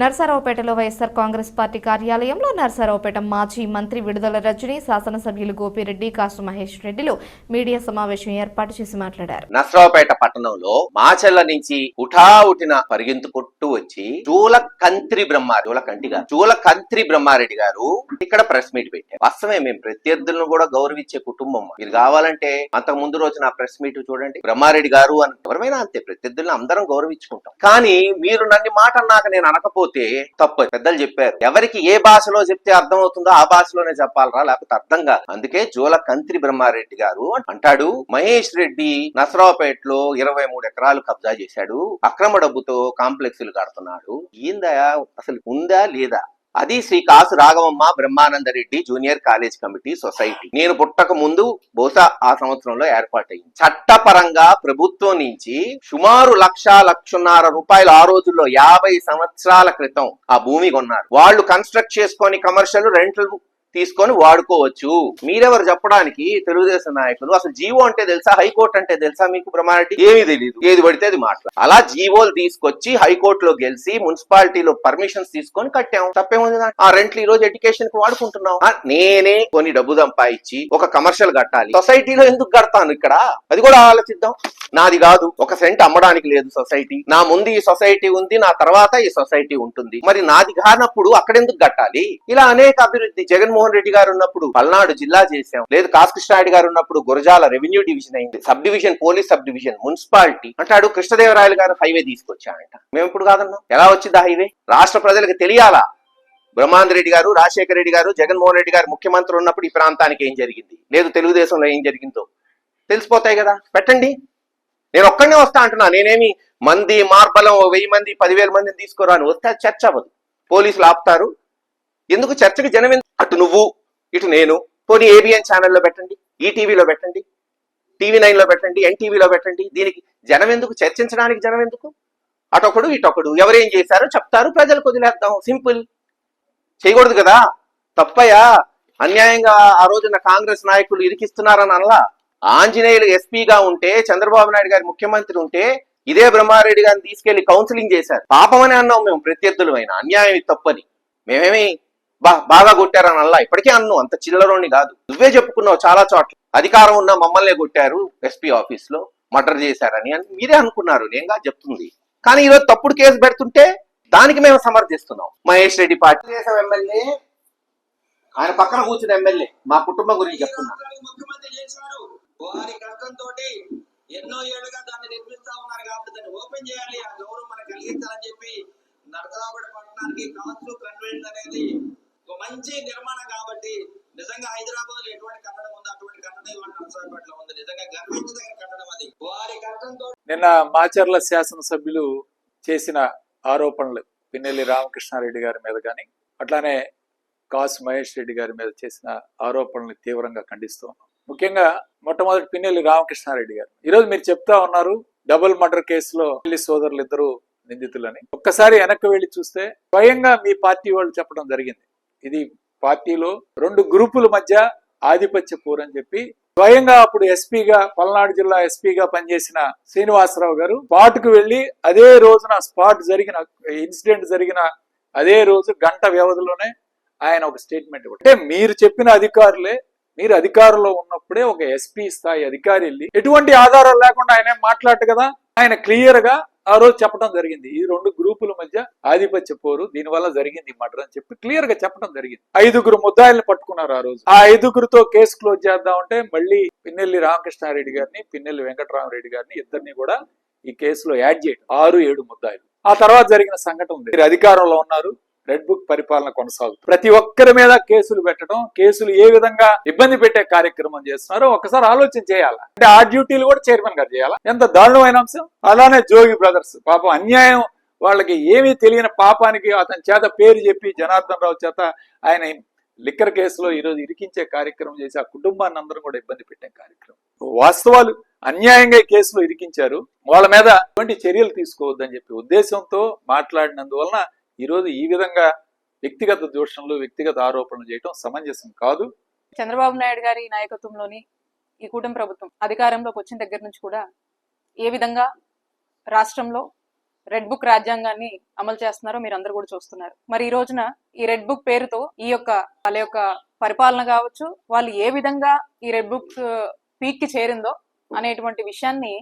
నర్సారావుపేటలో YSR Congress party కార్యాలయంలో నర్సారావుపేట మాజీ మంత్రి విడుదల రజని శాసనసభ్యులు గోపిరెడ్డి కాసు మహేష్ రెడ్డిలు మీడియా సమావేశం ఏర్పాటు చేసి మాట్లాడారు. నర్సరావుపేట పట్టణంలో మాచెల్ల నుంచి ఉఠా ఉటిన పరిగెంతుకుంటూ వచ్చి చూల కంత్రి బ్రహ్మ చూల కంటిగా చూల కంత్రి బ్రహ్మారెడ్డి గారు ఇక్కడ ప్రెస్ మీట్ పెట్టారు. వాస్తవమే మేము ప్రత్యర్థులను కూడా గౌరవించే కుటుంబం. మీరు కావాలంటే అంతకు ముందు రోజు నా ప్రెస్ మీట్ చూడండి. బ్రహ్మారెడ్డి గారు అని ఎవరైనా అంతే ప్రత్యర్థులను అందరం గౌరవించుకుంటాం. కానీ మీరు నన్ను మాట అన్నాక నేను అనకపోతే తప్పు పెద్దలు చెప్పారు. ఎవరికి ఏ భాషలో చెప్తే అర్థం అవుతుందో ఆ భాషలోనే చెప్పాలరా? లేకపోతే అర్థం కాదు. అందుకే జోల కంత్రి బ్రహ్మారెడ్డి గారు అంటాడు మహేష్ రెడ్డి నసరావుపేటలో ఇరవై మూడు ఎకరాలు కబ్జా చేశాడు. అక్రమ డబ్బుతో కాంప్లెక్స్లు కడుతున్నాడు. ఏందా? అసలు ఉందా లేదా? అది Shri Kasu Raghavamma Brahmananda Reddy junior college committee society. నేను పుట్టక ముందు బహుశా ఆ సంవత్సరంలో ఏర్పాటైంది చట్టపరంగా ప్రభుత్వం నుంచి సుమారు లక్ష లక్షన్నర రూపాయలు ఆ రోజుల్లో యాభై సంవత్సరాల క్రితం ఆ భూమి కొన్నారు. వాళ్ళు కన్స్ట్రక్ట్ చేసుకొని కమర్షియల్ రెంట్లు తీసుకొని వాడుకోవచ్చు. మీరెవరు చెప్పడానికి తెలుగుదేశం నాయకులు? అసలు జీవో అంటే తెలుసా? హైకోర్టు అంటే తెలుసా మీకు బ్రహ్మారెడ్డి ఏమీ తెలియదు ఏది పడితే అది మాట్లా అలా జీవోలు తీసుకొచ్చి హైకోర్టులో గెలిచి మున్సిపాలిటీలో పర్మిషన్స్ తీసుకొని కట్టాం. తప్పేముంది ఆ రెంట్లు ఈ రోజు ఎడ్యుకేషన్కి వాడుకుంటున్నాం నేనే కొన్ని డబ్బు సంపాదించి ఒక కమర్షియల్ కట్టాలి. సొసైటీలో ఎందుకు కడతాను ఇక్కడ? అది కూడా ఆలోచిద్దాం. నాది కాదు. ఒక సెంట్ అమ్మడానికి లేదు సొసైటీ. నా ముందు ఈ సొసైటీ ఉంది నా తర్వాత ఈ సొసైటీ ఉంటుంది. మరి నాది కానప్పుడు అక్కడెందుకు కట్టాలి? ఇలా అనేక అభివృద్ధి జగన్మోహన్ రెడ్డి గారు ఉన్నప్పుడు పల్నాడు జిల్లా చేశాం. లేదు కాశకృష్ణారెడ్డి గారు ఉన్నప్పుడు గురజాల రెవెన్యూ డివిజన్ అయింది. Sub division police sub division municipality. అంటాడు కృష్ణదేవరాయలు గారు హైవే తీసుకొచ్చాడంట మేము ఇప్పుడు కాదన్నాం. ఎలా వచ్చింది ఆ హైవే? రాష్ట్ర ప్రజలకు తెలియాలా? బ్రహ్మాంద్ రెడ్డి గారు రాజశేఖర రెడ్డి గారు జగన్మోహన్ రెడ్డి గారు ముఖ్యమంత్రి ఉన్నప్పుడు ఈ ప్రాంతానికి ఏం జరిగింది? లేదు తెలుగుదేశంలో ఏం జరిగిందో? తెలిసిపోతాయి కదా. పెట్టండి. నేను ఒక్కడనే వస్తా అంటున్నా. నేనేమి మంది మార్బలం వెయ్యి మంది పదివేల మందిని తీసుకురాను. వస్తే చర్చ అవ్వదు. పోలీసులు ఆపుతారు. ఎందుకు చర్చకి జనం అటు నువ్వు ఇటు నేను. పోనీ ఏబిఎన్ ఛానల్లో పెట్టండి ఈటీవీలో పెట్టండి టీవీ నైన్లో పెట్టండి ఎన్టీవీలో పెట్టండి. దీనికి జనం ఎందుకు చర్చించడానికి జనం ఎందుకు? అటొకడు ఇటొకడు. ఎవరేం చేశారో చెప్తారు ప్రజలకు వదిలేద్దాం. సింపుల్. చేయకూడదు కదా? తప్పయా? అన్యాయంగా ఆ రోజున కాంగ్రెస్ నాయకులు ఇరికిస్తున్నారని అనలా? ఆంజనేయులు ఎస్పీగా ఉంటే చంద్రబాబు నాయుడు గారి ముఖ్యమంత్రి ఉంటే ఇదే బ్రహ్మారెడ్డి గారిని తీసుకెళ్ళి కౌన్సిలింగ్ చేశారు. పాపమని అన్నాం మేము ప్రత్యర్థులమైన అన్యాయం తప్పని. మేమేమి బా బాగా కొట్టారని అల్లా ఇప్పటికే అన్ను అంత చిల్లరోని కాదు. నువ్వే చెప్పుకున్నావు చాలా చోట్ల. అధికారం ఉన్న మమ్మల్నే కొట్టారు ఎస్పీ ఆఫీస్లో మర్డర్ చేశారని అని మీరే అనుకున్నారు. నేనుగా చెప్తుంది. కానీ ఈరోజు తప్పుడు కేసు పెడుతుంటే దానికి మేము సమర్థిస్తున్నాం. మహేష్ రెడ్డి పార్టీ దేశం ఎమ్మెల్యే ఆయన పక్కన కూర్చున్న ఎమ్మెల్యే మా కుటుంబం గురించి చెప్తున్నా. వారి ఎన్నో దాన్ని నిర్మిస్తా ఉన్నారు కాబట్టి దాన్ని ఓపెన్ చేయాలి. ఆ గౌరవం మనకు కలిగించాలని చెప్పి పట్టణానికి మంచి నిర్మాణం కాబట్టి నిజంగా హైదరాబాద్లో ఎటువంటి కట్టడం ఉందో అటువంటి కట్టడం ఇవాళ నరసరావుపేటలో ఉంది. నిజంగా గర్వించదగిన కట్టడం అది. వారి కష్టంతో నిన్న మాచర్ల శాసనసభ్యులు చేసిన ఆరోపణలు పిన్నెల్లి రామకృష్ణారెడ్డి గారి మీద కానీ అట్లానే కాసు మహేష్ రెడ్డి గారి మీద చేసిన ఆరోపణలు తీవ్రంగా ఖండిస్తూ ఉన్నాం. ముఖ్యంగా మొట్టమొదటి పిన్నెల్లి రామకృష్ణారెడ్డి గారు. ఈరోజు మీరు చెప్తా ఉన్నారు డబుల్ మర్డర్ కేసులో పిల్లి సోదరులు ఇద్దరు నిందితులని. ఒక్కసారి వెనక్కి వెళ్ళి చూస్తే స్వయంగా మీ పార్టీ వాళ్ళు చెప్పడం జరిగింది. ఇది పార్టీలో రెండు గ్రూపుల మధ్య ఆధిపత్య పోరు అని చెప్పి స్వయంగా అప్పుడు ఎస్పీగా పల్నాడు జిల్లా ఎస్పీగా పనిచేసిన శ్రీనివాసరావు గారు స్పాట్కు వెళ్ళి అదే రోజున స్పాట్ జరిగిన ఇన్సిడెంట్ జరిగిన అదే రోజు గంట వ్యవధిలోనే ఆయన ఒక స్టేట్మెంట్ అంటే మీరు చెప్పిన అధికారులే మీరు అధికారంలో ఉన్నప్పుడే ఒక ఎస్పీ స్థాయి అధికారి వెళ్ళి ఎటువంటి ఆధారాలు లేకుండా ఆయన ఏం మాట్లాడు కదా? ఆయన క్లియర్గా ఆ రోజు చెప్పడం జరిగింది. ఈ రెండు గ్రూపుల మధ్య ఆధిపత్య పోరు దీనివల్ల జరిగింది మర్డర్ అని చెప్పి క్లియర్గా చెప్పడం జరిగింది. ఐదుగురు ముద్దాయిల్ని పట్టుకున్నారు ఆ రోజు. ఆ ఐదుగురితో కేసు క్లోజ్ చేద్దామంటే మళ్ళీ పిన్నెల్లి రామకృష్ణారెడ్డి గారిని పిన్నెల్లి వెంకటరామరెడ్డి గారిని ఇద్దరిని కూడా ఈ కేసులో యాడ్ చేయడం ఆరు ఏడు ముద్దాయిలు. ఆ తర్వాత జరిగిన సంఘటన ఉంది. మీరు అధికారంలో ఉన్నారు. రెడ్ బుక్ పరిపాలన కొనసాగుతుంది ప్రతి ఒక్కరి మీద కేసులు పెట్టడం కేసులు ఏ విధంగా ఇబ్బంది పెట్టే కార్యక్రమం చేస్తున్నారో ఒకసారి ఆలోచన చేయాలా? అంటే ఆ డ్యూటీలు కూడా చైర్మన్ గారు చేయాలా? ఎంత దారుణమైన అంశం? అలానే జోగి బ్రదర్స్ పాపం అన్యాయం వాళ్ళకి ఏమీ తెలియని పాపానికి అతని చేత పేరు చెప్పి జనార్దన్ రావు చేత ఆయన లిక్కర్ కేసులో ఈరోజు ఇరికించే కార్యక్రమం చేసి ఆ కుటుంబాన్ని అందరూ కూడా ఇబ్బంది పెట్టే కార్యక్రమం. వాస్తవాలు అన్యాయంగా కేసులో ఇరికించారు. వాళ్ళ మీద ఎటువంటి చర్యలు తీసుకోవద్దని చెప్పి ఉద్దేశంతో మాట్లాడినందువలన ఈరోజు ఈ విధంగా వ్యక్తిగత దూషణలు వ్యక్తిగత ఆరోపణలు చేయడం సమంజసం కాదు. చంద్రబాబు నాయుడు గారి నాయకత్వంలోని ఈ కూటమి ప్రభుత్వం అధికారంలోకి వచ్చిన దగ్గర నుంచి కూడా ఏ విధంగా రాష్ట్రంలో రెడ్ బుక్ రాజ్యాంగాన్ని అమలు చేస్తున్నారో మీరు అందరు కూడా చూస్తున్నారు. మరి ఈ రోజున ఈ రెడ్ బుక్ పేరుతో ఈ యొక్క వాళ్ళ యొక్క పరిపాలన కావచ్చు వాళ్ళు ఏ విధంగా ఈ రెడ్ బుక్ పీక్కి చేరిందో అనేటువంటి విషయాన్ని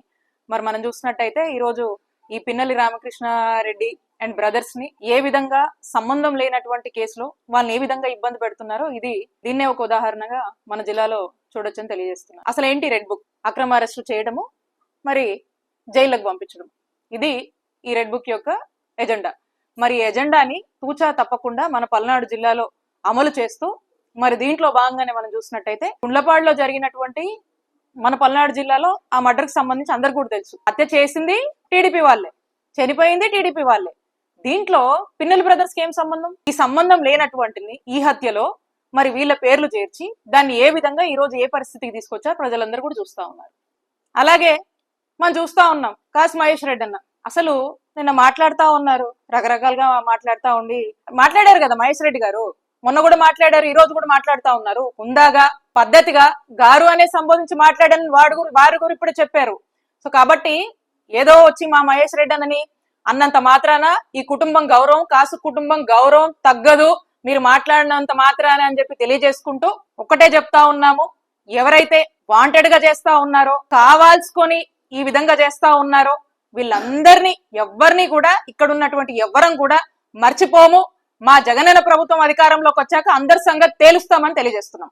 మరి మనం చూసినట్టయితే ఈ రోజు ఈ పిన్నలి రామకృష్ణారెడ్డి అండ్ బ్రదర్స్ని ఏ విధంగా సంబంధం లేనటువంటి కేసులో వాళ్ళని ఏ విధంగా ఇబ్బంది పెడుతున్నారో ఇది దీన్నే ఒక ఉదాహరణగా మన జిల్లాలో చూడొచ్చని తెలియజేస్తున్నా. అసలు ఏంటి రెడ్ బుక్? అక్రమ అరెస్టు చేయడము మరి జైళ్ళకు పంపించడం ఇది ఈ రెడ్ బుక్ యొక్క ఎజెండా. మరి ఎజెండాని తూచా తప్పకుండా మన పల్నాడు జిల్లాలో అమలు చేస్తూ మరి దీంట్లో భాగంగానే మనం చూసినట్టయితే గుండ్లపాడులో జరిగినటువంటి మన పల్నాడు జిల్లాలో ఆ మర్డర్కి సంబంధించి అందరు కూడా తెలుసు. హత్య చేసింది టీడీపీ వాళ్ళే. చనిపోయింది టీడీపీ వాళ్ళే. దీంట్లో పిన్నెల బ్రదర్స్కి ఏం సంబంధం? ఈ సంబంధం లేనటువంటిది ఈ హత్యలో మరి వీళ్ళ పేర్లు చేర్చి దాన్ని ఏ విధంగా ఈ రోజు ఏ పరిస్థితికి తీసుకొచ్చారు ప్రజలందరూ కూడా చూస్తా ఉన్నారు. అలాగే మనం చూస్తా ఉన్నాం కాశ్ మహేష్ రెడ్డి అన్న. అసలు నిన్న మాట్లాడుతా ఉన్నారు రకరకాలుగా మాట్లాడుతా ఉండి. మాట్లాడారు కదా మహేష్ రెడ్డి గారు? మొన్న కూడా మాట్లాడారు ఈ రోజు కూడా మాట్లాడుతా ఉన్నారు. ఉందాగా పద్ధతిగా గారు అనే సంబోధించి మాట్లాడని వాడు గురి- వారు ఇప్పుడు చెప్పారు. సో కాబట్టి ఏదో వచ్చి మా మహేష్ రెడ్డి అన్నని అన్నంత మాత్రాన ఈ కుటుంబం గౌరవం కాసు కుటుంబం గౌరవం తగ్గదు. మీరు మాట్లాడినంత మాత్రాన అని చెప్పి తెలియజేసుకుంటూ ఒక్కటే చెప్తా ఉన్నాము. ఎవరైతే వాంటెడ్గా చేస్తా ఉన్నారో కావాల్సుకొని ఈ విధంగా చేస్తా ఉన్నారో వీళ్ళందరినీ ఎవ్వరిని కూడా ఇక్కడ ఉన్నటువంటి ఎవ్వరం కూడా మర్చిపోము. మా జగనన్న ప్రభుత్వం అధికారంలోకి వచ్చాక అందరి సంగతి తేలుస్తామని తెలియజేస్తున్నాం.